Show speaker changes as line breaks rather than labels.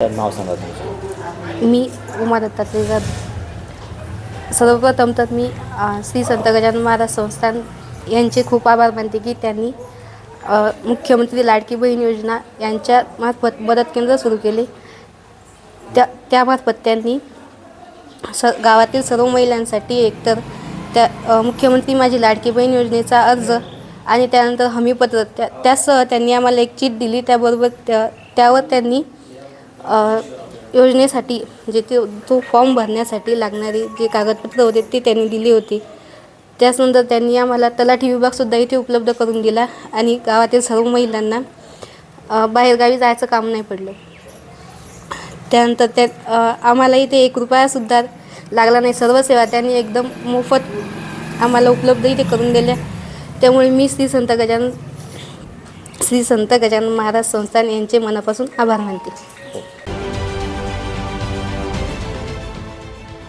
तर नाव सांगा तुमचं.
मी उमा दत्तात्रय सर्वप्रथम तर मी अ, श्री संत गजानन महाराज संस्थान यांचे खूप आभार मानते की त्यांनी अ, मुख्यमंत्री लाडकी बहीण योजना यांच्या मार्फत मदत केंद्र सुरू केले. त्या त्यामार्फत त्यांनी स गावातील सर्व महिलांसाठी एकतर त्या अ, मुख्यमंत्री माझी लाडकी बहीण योजनेचा अर्ज आणि त्यानंतर हमीपत्र त्या त्यासह त्यांनी आम्हाला एक चीट दिली. त्याबरोबर त्या त्यावर त्यांनी योजनेसाठी जे ते तो फॉर्म भरण्यासाठी लागणारी जे कागदपत्र होते ते त्यांनी दिली होती. त्याचनंतर त्यांनी आम्हाला तलाठी विभागसुद्धा इथे उपलब्ध करून दिला आणि गावातील सर्व महिलांना बाहेरगावी जायचं काम नाही पडलं. त्यानंतर त्यात आम्हाला इथे एक रुपयासुद्धा लागला नाही. सर्व सेवा त्यांनी एकदम मोफत आम्हाला उपलब्ध इथे करून दिल्या. त्यामुळे मी श्री संत गजानन श्री संत गजानन महाराज संस्थान यांचे मनापासून आभार मानते.